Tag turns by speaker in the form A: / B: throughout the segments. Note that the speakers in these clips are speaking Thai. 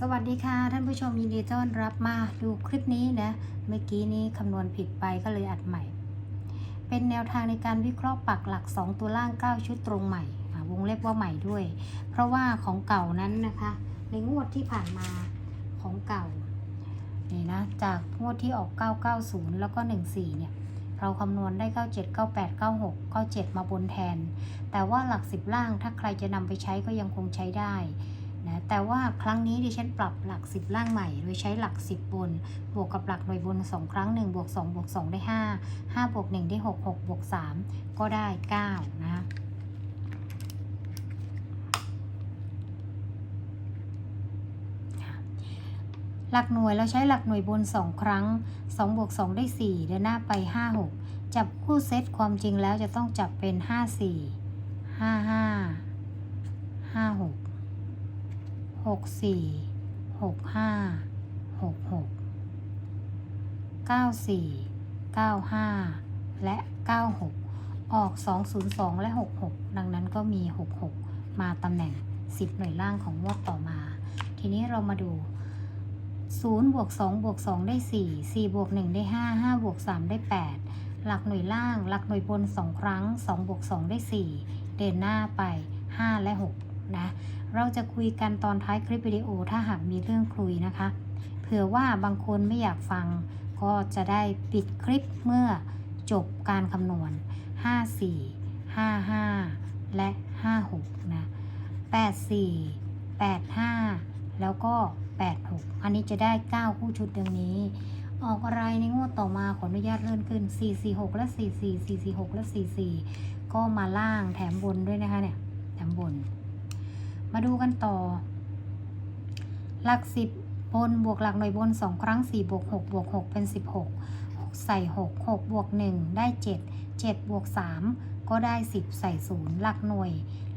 A: สวัสดีค่ะ ท่านผู้ชมยินดีต้อนรับมาดูคลิปนี้นะ เมื่อกี้นี้คำนวณผิดไปก็เลยอัดใหม่ เป็นแนวทางในการวิเคราะห์ปักหลัก 2 ตัวล่าง 9 ชุดตรงใหม่วงเล็บว่าใหม่ด้วย เพราะว่าของเก่านั้นนะคะ ในงวดที่ผ่านมาของเก่านี่นะจากงวดที่ออก 990 แล้วก็ 14 เนี่ย เราคำนวณได้ 97 98 96 97 มาบนแทน แต่ว่าหลัก 10 ล่างถ้าใครจะนำไปใช้ก็ยังคงใช้ได้ นะแต่ว่าครั้งนี้ดิฉันปรับหลัก 10 ล่างใหม่ โดยใช้หลัก 10 บน บวกกับหลักหน่วยบน 2 ครั้ง 1 บวก 2 บวก 2 ได้ 5 5 บวก 1 ได้ 6 6 บวก 3 ก็ได้ 9 นะหลักหน่วยเราใช้หลักหน่วยบน 2 ครั้ง2บวก2 ได้ 4 เดินหน้าไป 5 6 จับคู่เซตความจริงแล้วจะต้องจับเป็น 5 4 5 5 5 6 หกสี่หกห้าหกหกเก้าสี่เก้าห้าและเก้าหกออกสองศูนย์สองและหกหกดังนั้นก็มีหกหกมาตำแหน่งสิบหน่วยล่างของงวดต่อมา ทีนี้เรามาดูศูนย์บวกสองบวกสองได้สี่สี่บวกหนึ่งได้ห้าห้าบวกสามได้แปดหลักหน่วยล่าง หลักหน่วยบนสองครั้งสองบวกสองได้สี่เดินหน้าไปห้าและหก นะ เราจะคุยกันตอนท้ายคลิปวิดีโอถ้าหากมีเรื่องคุยนะคะ เผื่อว่าบางคนไม่อยากฟัง ก็จะได้ปิดคลิปเมื่อจบการคำนวณ 54 55 และ 56 นะ 84 85 แล้วก็ 86 อันนี้จะได้ 9 คู่ชุดดังนี้ ออกอะไรในงวดต่อมาขออนุญาตเลื่อนขึ้น 446 และ 44 446 และ 44 ก็มาล่างแถมบนด้วยนะคะเนี่ย แถมบน มาดูกันต่อ หลักสิบบนบวกหลักหน่วยบนสองครั้งสี่บวกหกบวกหกเป็นสิบหกใส่หกหกบวกหนึ่งได้เจ็ดเจ็ดบวกสามก็ได้สิบใส่ศูนย์หลักหน่วย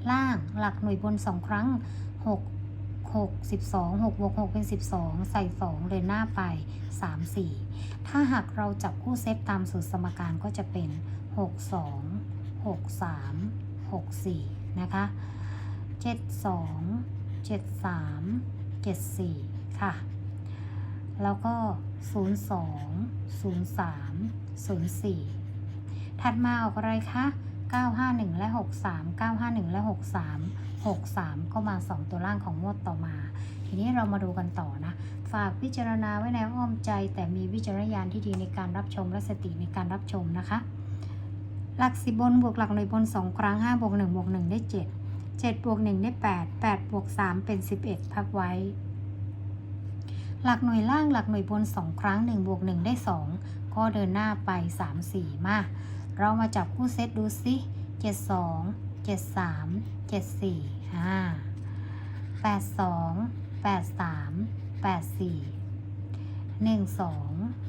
A: ล่างหลักหน่วยบนสองครั้งหกหกสิบสองหกบวกหกเป็นสิบสองใส่สองเดินหน้าไปสามสี่ถ้าหากเราจับคู่เซตตามสูตรสมการก็จะเป็นหกสองหกสามหกสี่นะคะ เจ็ดสองเจ็ดสามเจ็ดสี่ค่ะ แล้วก็ศูนย์สองศูนย์สามศูนย์สี่ถัดมาออกอะไรคะ 951 และ 63 951 และ 63 63 ก็มา 2 ตัวล่างของงวดต่อมา ทีนี้เรามาดูกันต่อนะ ฝากพิจารณาไว้ในอ้อมใจ แต่มีวิจารณญาณที่ดีในการรับชมและสติในการรับชมนะคะ หลักสิบบนบวกหลักหน่วยบน 2 ครั้ง5บวก1บวก1ได้ 7 7 บวก 1 ได้ 8 8 บวก 3 เป็น 11 พักไว้ หลักหน่วยล่างหลักหน่วยบน 2 ครั้ง 1 บวก 1 ได้ 2 ก็เดินหน้าไป 3 4 มา เรามาจับคู่เซตดูสิ 72 73 74 5 82 83 84 12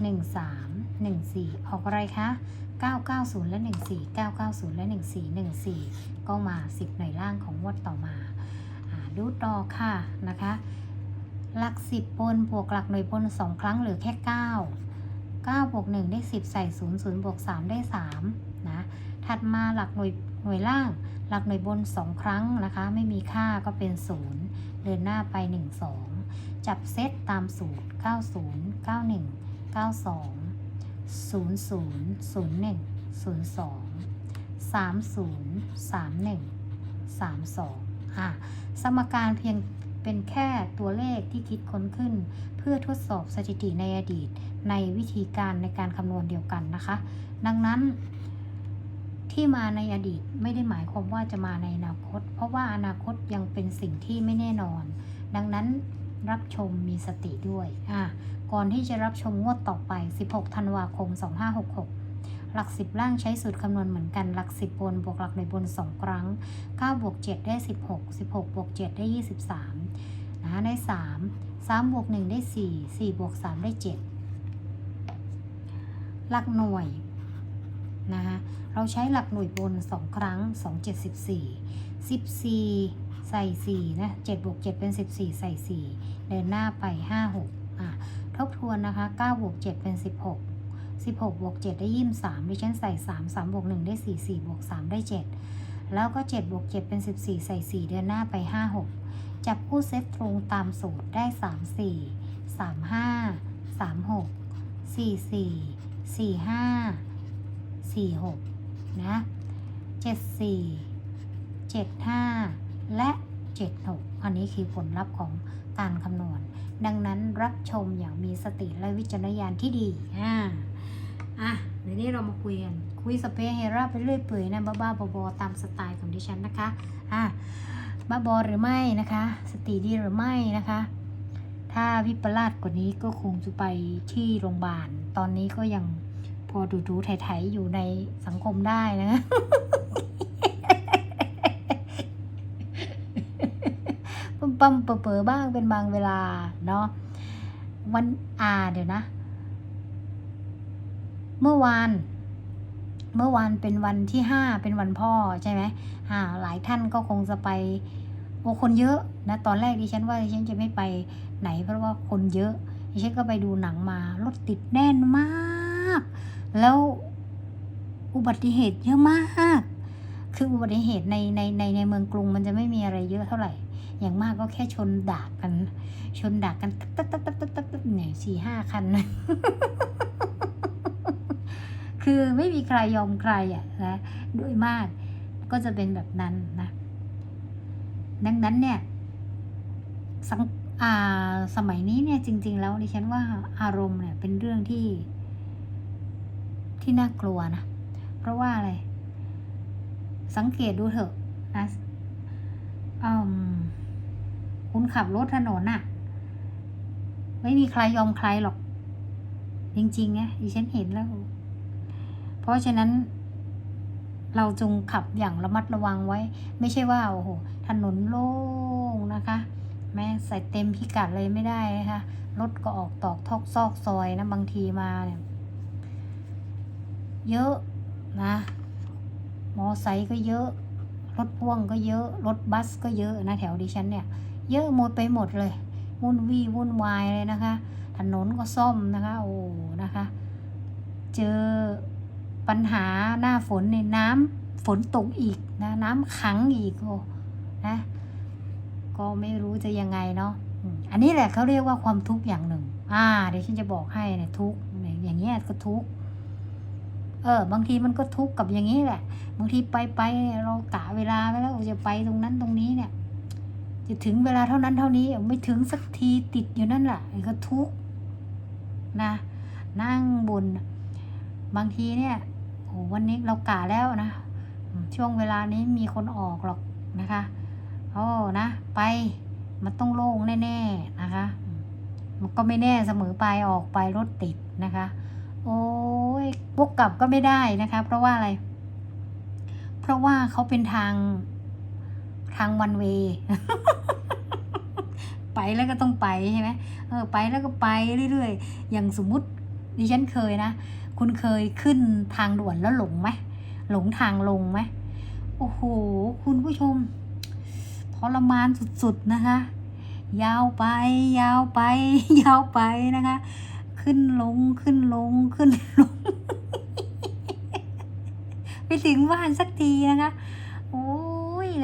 A: 13 14 ออกอะไรคะ 990 และ 14 990 และ 14 14 ก็มา 10 หน่วยล่างของงวดต่อมาอดูต่อค่ะนะคะ หลัก 10 บนบวกหลักหน่วยบน 2 ครั้งเหลือแค่ 9 9บวก1ได้ 10 ใส่0 0บวก3ได้3นะถัดมาหลักหน่วยหน่วยล่าง หลักหน่วยบน 2 ครั้งนะคะ ไม่มีค่าก็เป็น 0 เดินหน้าไป 1 2 จับเซตตามสูตร 90 91 92 00 01 02 30 31 32อะสมการเพียงเป็นแค่ตัวเลขที่คิดค้นขึ้น เพื่อทดสอบสถิติในอดีตในวิธีการในการคำนวณเดียวกันนะคะ ดังนั้นที่มาในอดีตไม่ได้หมายความว่าจะมาในอนาคต เพราะว่าอนาคตยังเป็นสิ่งที่ไม่แน่นอน ดังนั้น รับชมมีสติด้วยอะก่อนที่จะรับชมงวดต่อไป 16 ธันวาคม 2566 หลัก 10 ล่างใช้สูตรคำนวณเหมือนกัน หลัก 10 บน บวกหลักในบน 2 ครั้ง 9 บวก 7 ได้ 16 16 บวก 7 ได้ 23 นะได้ 3 3 บวก 1 ได้ 4 4 บวก 3 ได้ 7 หลักหน่วยนะคะเราใช้หลักหน่วยบน 2 ครั้ง 2 7 14 14 ใส่4นะ7บวก7เป็น 14 ใส่ 4 เดินหน้าไป 5 6อะทบทวนนะคะ9บวก7เป็น 16 16บวก7ได้23ดิฉันใส่3 3บวก1ได้ 4 4บวก3ได้ 7 แล้วก็7บวก7เป็น 14 ใส่ 4 เดินหน้าไป 5 6 จับคู่เซตตรงตามสูตรได้สามสี่สามห้าสามหกสี่สี่สี่ห้าสี่หกนะเจ็ดสี่เจ็ดห้า และเจ็ดหกอันนี้คือผลลัพธ์ของการคำนวณ ดังนั้นรับชมอย่างมีสติและวิจารณญาณที่ดี อ่า อะเดี๋ยวนี้เรามาคุยกัน คุยสเปรย์เฮราไปเรื่อยเปื่อยนะบ้าๆบอๆตามสไตล์ของดิฉันนะคะ อะบ้าบอหรือไม่นะคะ สติดีหรือไม่นะคะ ถ้าวิปลาสกว่านี้ก็คงจะไปที่โรงพยาบาล ตอนนี้ก็ยังพอดูดูๆไถๆอยู่ในสังคมได้นะ ปั๊มเป๋อบ้างเป็นบางเวลาเนาะวันอ่าเดี๋ยวนะ เมื่อวานเมื่อวานเป็นวันที่ห้าเป็นวันพ่อใช่ไหมอ่าหลายท่านก็คงจะไปโอ้คนเยอะนะตอนแรกดิฉันว่าดิฉันจะไม่ไปไหนเพราะว่าคนเยอะดิฉันก็ไปดูหนังมารถติดแน่นมาก แล้วอุบัติเหตุเยอะมาก คืออุบัติเหตุในในในในเมืองกรุงมันจะไม่มีอะไรเยอะเท่าไหร่ อย่างมากก็แค่ชนดากกัน ชนดักกันตั๊ดตั๊ดตั๊ดตั๊ดตั๊ดตั๊ดเนี่ยสี่ห้าคัน คือไม่มีใครยอมใครอะนะโดยมากก็จะเป็นแบบนั้นนะดังนั้นเนี่ยสังอ่าสมัยนี้เนี่ยจริง ๆ แล้วดิฉันว่าอารมณ์เนี่ยเป็นเรื่องที่ที่น่ากลัวนะ เพราะว่าอะไร สังเกตดูเถอะนะอืม คุณขับรถถนนน่ะไม่มีใครยอมใครหรอก จริงๆนะดิฉันเห็นแล้ว เพราะฉะนั้นเราจงขับอย่างระมัดระวังไว้ ไม่ใช่ว่าโอ้โหถนนโล่งนะคะ แม้ใส่เต็มพิกัดเลยไม่ได้นะคะรถก็ออกตอกทอกซอกซอยนะบางทีมาเนี่ยเยอะนะมอไซค์ก็เยอะ รถพ่วงก็เยอะ รถบัสก็เยอะนะแถวดิฉันเนี่ย เยอะหมดไปหมดเลย วุ่นวี่วุ่นวายเลยนะคะ ถนนก็ซ่อมนะคะ โอ้นะคะ เจอปัญหาหน้าฝนในน้ำฝนตกอีกนะ น้ำขังอีกโอ้นะ ก็ไม่รู้จะยังไงเนาะอันนี้แหละเขาเรียกว่าความทุกข์อย่างหนึ่ง อ่า เดี๋ยวฉันจะบอกให้เนี่ยทุกข์อย่างเงี้ยก็ทุกข์ เออ บางทีมันก็ทุกข์กับอย่างนี้แหละ บางทีไปไปเรากะเวลาไว้แล้วจะไปตรงนั้นตรงนี้เนี่ย จะถึงเวลาเท่านั้นเท่านี้ไม่ถึงสักทีติดอยู่นั่นแหละก็ทุกนะนั่งบนบางทีเนี่ยโอ้วันนี้เรากะแล้วนะ ช่วงเวลานี้มีคนออกหรอกนะคะโอ้นะ ไปมันต้องโล่งแน่ๆนะคะ มันก็ไม่แน่เสมอไปออกไปรถติดนะคะ โอ้ยวกกลับก็ไม่ได้นะคะ เพราะว่าอะไร เพราะว่าเขาเป็นทาง ทางวันเวไปแล้วก็ต้องไปใช่ไหมเออไปแล้วก็ไปเรื่อยๆ อย่างสมมุติดิฉันเคยนะ คุณเคยขึ้นทางด่วนแล้วหลงไหมหลงทางลงไหมโอ้โห คุณผู้ชมทรมานสุดๆนะคะ ยาวไป ยาวไป ยาวไปนะคะ ขึ้นลงขึ้นลงขึ้นลง ไปถึงบ้านสักทีนะคะ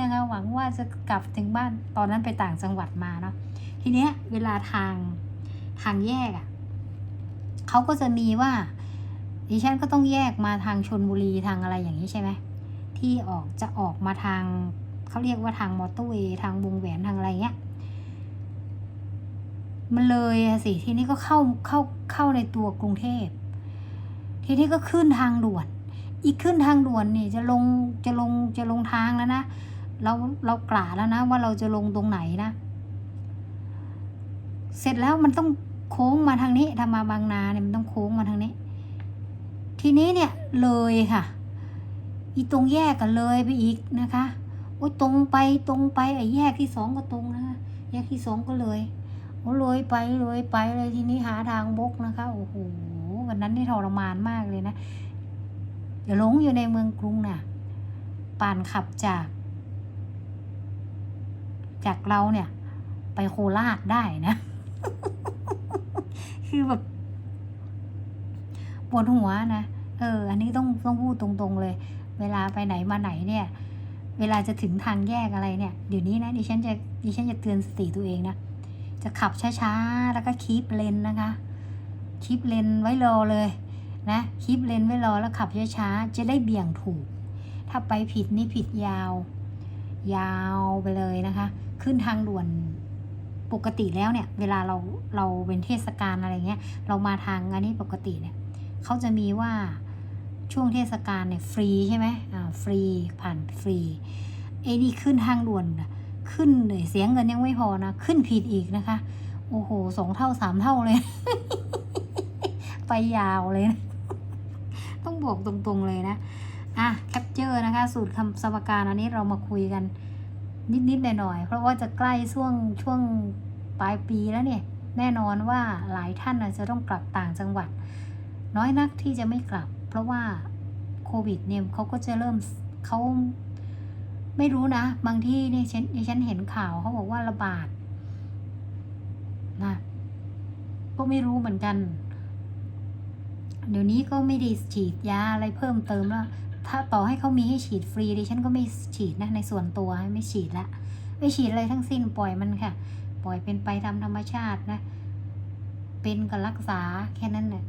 A: นะคะ หวังว่าจะกลับถึงบ้านตอนนั้นไปต่างจังหวัดมาเนาะทีเนี้ยเวลาทางทางแยกอะ่ะเขาก็จะมีว่าดิฉันก็ต้องแยกมาทางชนบุรีทางอะไรอย่างนี้ใช่ไหมที่ออกจะออกมาทางเขาเรียกว่าทางมอเตอร์เวย์ทางวงแหวนทางอะไรเงี้ยมันเลยอะสิทีนี้ก็เข้าเข้าเข้าในตัวกรุงเทพ ทีนี้ก็ขึ้นทางด่วน อีกขึ้นทางด่วนนี่จะลงจะลงจะลงทางแล้วนะ เราเรากล่าแล้วนะ ว่าเราจะลงตรงไหนนะ เสร็จแล้วมันต้องโค้งมาทางนี้ถ้ามาบางนาเนี่ยมันต้องโค้งมาทางนี้ ทีนี้เนี่ยเลยค่ะ อีตรงแยกกันเลยไปอีกนะคะโอ้ยตรงไปตรงไปไอ้แยกที่สองก็ตรงนะคะแยกที่สองก็เลยโอ้เลยไปเลยไปเลยทีนี้หาทางบกนะคะโอ้โหวันนั้นนี่ทรมานมากเลยนะอย่าหลงอยู่ในเมืองกรุงน่ะป่านขับจาก จากเราเนี่ย ไปโคราชได้นะ คือแบบปวดหัวนะ เออ อันนี้ต้องต้องพูดตรงๆเลย เวลาไปไหนมาไหนเนี่ย เวลาจะถึงทางแยกอะไรเนี่ย เดี๋ยวนี้นะดิฉันจะดิฉันจะเตือนสติตัวเองนะ จะขับช้าๆ แล้วก็คีปเลนนะคะ คีปเลนไว้รอเลยนะคีปเลนไว้รอแล้วขับช้าๆ จะได้เบี่ยงถูก ถ้าไปผิดนี่ผิดยาว ยาวไปเลยนะคะ ขึ้นทางด่วนปกติแล้วเนี่ยเวลาเราเราเป็นเทศกาลอะไรเงี้ยเรามาทางอันนี้ปกติเนี่ยเขาจะมีว่าช่วงเทศกาลเนี่ยฟรีใช่ไหมอ่าฟรีผ่านฟรีไอ้นี่ขึ้นทางด่วนขึ้นเลยเสียงเงินยังไม่พอนะขึ้นผิดอีกนะคะ โอ้โหสองเท่าสามเท่าเลย ไปยาวเลยนะต้องบอกตรงๆเลยนะ อะแคปเจอร์นะคะ สูตรคำสมการอันนี้เรามาคุยกันนิดๆหน่อยๆเพราะว่าจะใกล้ช่วงช่วงปลายปีแล้วเนี่ย แน่นอนว่าหลายท่านจะต้องกลับต่างจังหวัด น้อยนักที่จะไม่กลับ เพราะว่าโควิดเนี่ยเขาก็จะเริ่มเขาไม่รู้นะ บางที่เนี่ยฉันฉันเห็นข่าวเขาบอกว่าระบาดนะก็ไม่รู้เหมือนกัน เดี๋ยวนี้ก็ไม่ได้ฉีดยาอะไรเพิ่มเติมแล้ว ถ้าต่อให้เขามีให้ฉีดฟรีดิฉันก็ไม่ฉีดนะในส่วนตัวไม่ฉีดละไม่ฉีดอะไรทั้งสิ้นปล่อยมันค่ะ ปล่อยเป็นไปตามธรรมชาตินะ เป็นก็รักษาแค่นั้นแหละ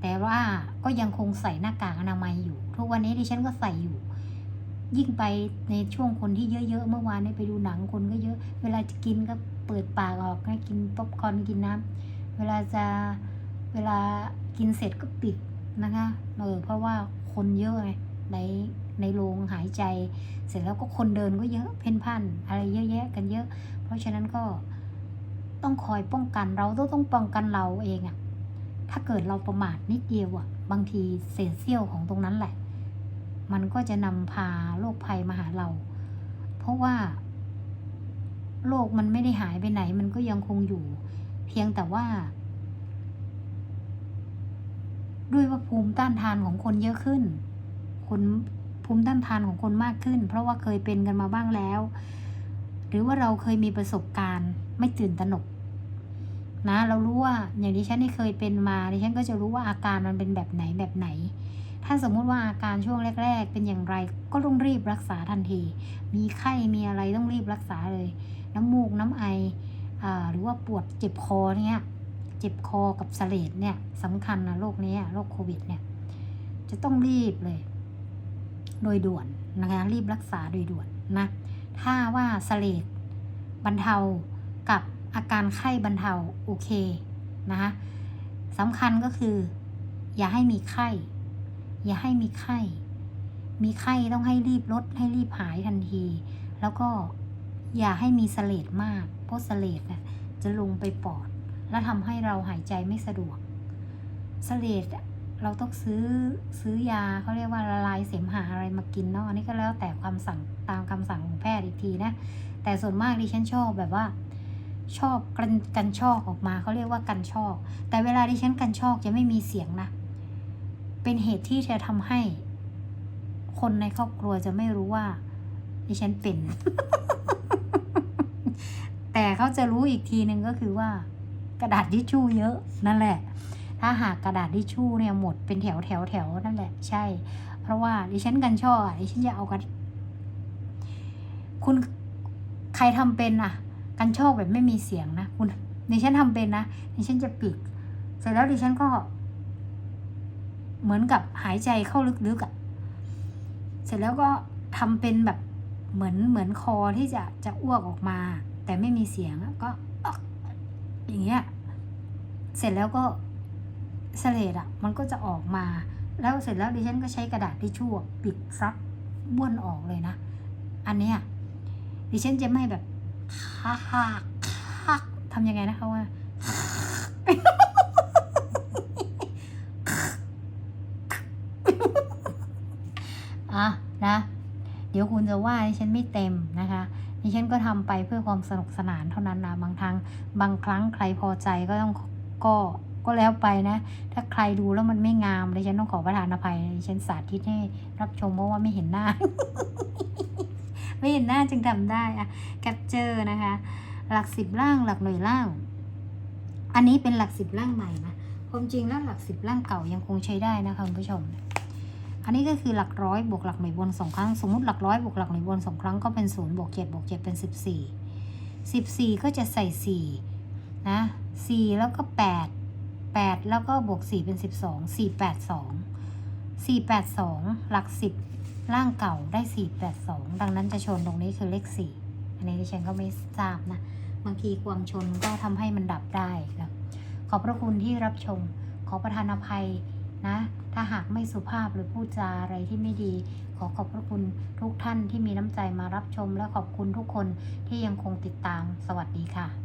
A: แต่ว่าก็ยังคงใส่หน้ากากอนามัยอยู่ ทุกวันนี้ดิฉันก็ใส่อยู่ ยิ่งไปในช่วงคนที่เยอะๆเมื่อวานนี้ไปดูหนังคนก็เยอะ เวลาจะกินก็เปิดปากออกนะกินป๊อปคอนกินน้ำเวลาจะเวลากินเสร็จก็ปิดนะคะเออเพราะว่า คนเยอะไงในในโรงหายใจ เสร็จแล้วก็คนเดินก็เยอะเพ่นพ่านอะไรเยอะแยะกันเยอะ เพราะฉะนั้นก็ต้องคอยป้องกันเราต้องต้องป้องกันเราเองอะถ้าเกิดเราประมาทนิดเดียวอะบางทีเศษเสี้ยวของตรงนั้นแหละ มันก็จะนำพาโรคภัยมาหาเรา เพราะว่าโรคมันไม่ได้หายไปไหน มันก็ยังคงอยู่ เพียงแต่ว่า ด้วยว่าภูมิต้านทานของคนเยอะขึ้น คนภูมิต้านทานของคนมากขึ้น เพราะว่าเคยเป็นกันมาบ้างแล้ว หรือว่าเราเคยมีประสบการณ์ไม่ตื่นตระหนก นะ เรารู้ว่าอย่างที่ฉันได้เคยเป็นมาดิฉันก็จะรู้ว่าอาการมันเป็นแบบไหนแบบไหน ถ้าสมมุติว่าอาการช่วงแรก ๆ เป็นอย่างไรก็ต้องรีบรักษาทันที มีไข้มีอะไรต้องรีบรักษาเลย น้ำมูกน้ำไออหรือว่าปวดเจ็บคอเนี่ย เจ็บคอกับเสลดเนี่ยสำคัญนะโรคนี้โรคโควิดเนี่ย จะต้องรีบเลย โดยด่วนนะคะรีบรักษาโดยด่วนนะถ้าว่าเสลดบรรเทากับอาการไข้บรรเทาโอเคนะคะสำคัญก็คือ อย่าให้มีไข้ อย่าให้มีไข้ มีไข้ต้องให้รีบลดให้รีบหายทันที แล้วก็อย่าให้มีเสลดมากเพราะเสลดน่ะจะลงไปปอด แล้วทำให้เราหายใจไม่สะดวกเสลดเราต้องซื้อซื้อยาเขาเรียกว่าละลายเสมหะอะไรมากินเนาะอันนี้ก็แล้วแต่ความสั่งตามคำสั่งของแพทย์อีกทีนะ แต่ส่วนมากดิฉันชอบแบบว่าชอบกันกันชอกออกมาเขาเรียกว่ากันชอก แต่เวลาดิฉันกันชอกจะไม่มีเสียงนะ เป็นเหตุที่จะทำให้ คนในครอบครัวจะไม่รู้ว่า ดิฉันเป็น แต่เขาจะรู้อีกทีหนึ่งก็คือว่า กระดาษทิชชู่เยอะนั่นแหละ ถ้าหากกระดาษทิชชู่เนี่ยหมดเป็นแถวแถวแถวนั่นแหละใช่ เพราะว่าดิฉันกันช่ออะดิฉันจะเอากันคุณใครทำเป็นอะ กันช่อแบบไม่มีเสียงนะคุณดิฉันทำเป็นนะดิฉันจะปิดเสร็จแล้วดิฉันก็ เหมือนกับหายใจเข้าลึกๆอะเสร็จแล้วก็ทำเป็นแบบเหมือนเหมือนคอที่จะจะอ้วกออกมา แต่ไม่มีเสียงอะก็ อย่างเงี้ย เสร็จแล้วก็เสลดอะมันก็จะออกมา แล้วเสร็จแล้วดิฉันก็ใช้กระดาษทิชชู่อะปิดซักบ้วนออกเลยนะ อันเนี้ยดิฉันจะไม่แบบคักคักทำยังไงนะคะว่าอะนะ เดี๋ยวคุณจะว่าดิฉันไม่เต็มนะคะ ดิฉันก็ทำไปเพื่อความสนุกสนานเท่านั้นนะบางครั้งบางครั้งใครพอใจก็ต้องก็ก็แล้วไปนะ ถ้าใครดูแล้วมันไม่งามดิฉันต้องขอประทานอภัยดิฉันสาธิตให้รับชมเพราะว่าไม่เห็นหน้า ไม่เห็นหน้าจึงทำได้อะแคปเจอร์นะคะ หลักสิบล่างหลักหน่วยล่าง อันนี้เป็นหลักสิบล่างใหม่นะความจริงแล้วหลักสิบล่างเก่ายังคงใช้ได้นะคะคุณผู้ชม อันนี้ก็คือหลักร้อยบวกหลักหน่วยบนสองครั้ง สมมติหลักร้อยบวกหลักหน่วยบนสองครั้งก็เป็นศูนย์บวกเจ็ดบวกเจ็ดเป็นสิบสี่สิบสี่ก็จะใส่สี่นะสี่แล้วก็แปดแปดแล้วก็บวกสี่เป็นสิบสองสี่แปดสองสี่แปดสองหลักสิบล่างเก่าได้สี่แปดสองดังนั้นจะชนตรงนี้คือเลขสี่อันนี้ดิฉันก็ไม่ทราบนะบางทีความชนก็ทำให้มันดับได้นะขอบพระคุณที่รับชม ขอประทานอภัย นะ ถ้าหากไม่สุภาพหรือพูดจาอะไรที่ไม่ดี ขอขอบพระคุณทุกท่านที่มีน้ำใจมารับชมและขอบคุณทุกคนที่ยังคงติดตาม สวัสดีค่ะ